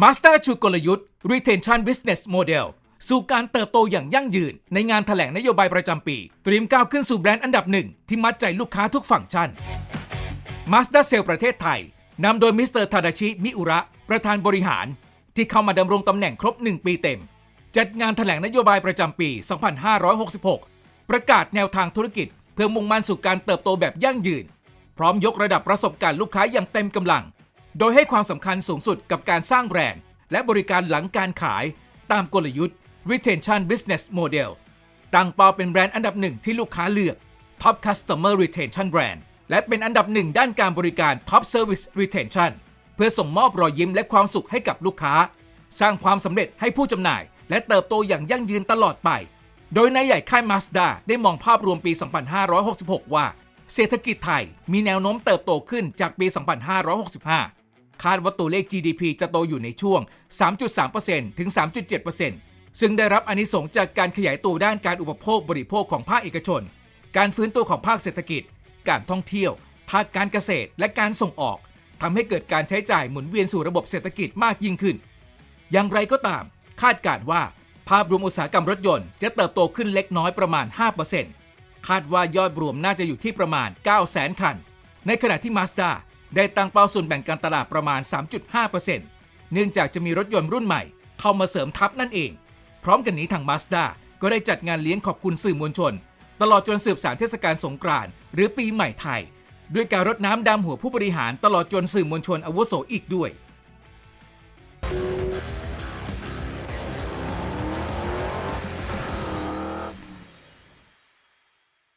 Master ชูกลยุทธ์ Retention Business Model สู่การเติบโตอย่างยั่งยืน ในงานแถลงนโยบายประจำปี เตรียมก้าวขึ้นสู่แบรนด์อันดับหนึ่ง ที่มัดใจลูกค้าทุกฟังก์ชัน Mazda s a l e ประเทศไทยนำโดยมิสเตอร์ทาดาชิ มิอุระ ประธานบริหาร ที่เข้ามาดำรงตำแหน่งครบ 1 ปีเต็ม จัดงานแถลงนโยบายประจำปี 2566 ประกาศแนวทางธุรกิจ เพื่อมุ่งมั่นสู่การเติบโตแบบยั่งยืน พร้อมยกระดับประสบการณ์ลูกค้าอย่างเต็มกำลัง โดยให้ความสำคัญสูงสุดกับการสร้างแบรนด์ และบริการหลังการขายตามกลยุทธ์ Retention Business Model ตั้งเป้าเป็นแบรนด์อันดับหนึ่งที่ลูกค้าเลือก Top Customer Retention Brand และเป็นอันดับหนึ่งด้านการบริการ Top Service Retention เพื่อส่งมอบรอยยิ้มและความสุขให้กับลูกค้า สร้างความสำเร็จให้ผู้จำหน่าย และเติบโตอย่างยั่งยืนตลอดไป โดยนายใหญ่ค่าย Mazda ได้มองภาพรวมปี 2566 ว่า เศรษฐกิจไทยมีแนวโน้มเติบโตขึ้นจากปี 2565 คาดว่าตัวเลข GDP จะโตอยู่ในช่วง 3.3%ถึง 3.7%ซึ่งได้รับอนิสงจากการขยายตัวด้านการอุปโภคบริโภคของภาคเอกชน การฟื้นตัวของภาคเศรษฐกิจ การท่องเที่ยว ภาคการเกษตร และการส่งออกทำให้เกิดการใช้จ่ายหมุนเวียนสู่ระบบเศรษฐกิจมากยิ่งขึ้น อย่างไรก็ตาม คาดการว่า ภาพรวมอุตสาหกรรมรถยนต์จะเติบโตขึ้นเล็กน้อยประมาณ 5%คาดว่ายอดรวมน่าจะอยู่ที่ประมาณ 9 0 0 0 0 0 คัน ในขณะที่ Mazda ได้ตั้งเป้าส่วนแบ่งการตลาดประมาณ 3.5%เนื่องจากจะมีรถยนต์รุ่นใหม่ เข้ามาเสริมทัพนั่นเอง พร้อมกันนี้ทาง Mazda ก็ได้จัดงานเลี้ยงขอบคุณสื่อมวลชน ตลอดจนสืบสารเทศกาลสงกรานต์หรือปีใหม่ไทย ด้วยการรดน้ำดำหัวผู้บริหารตลอดจนสื่อมวลชนอาวุโสอีกด้วย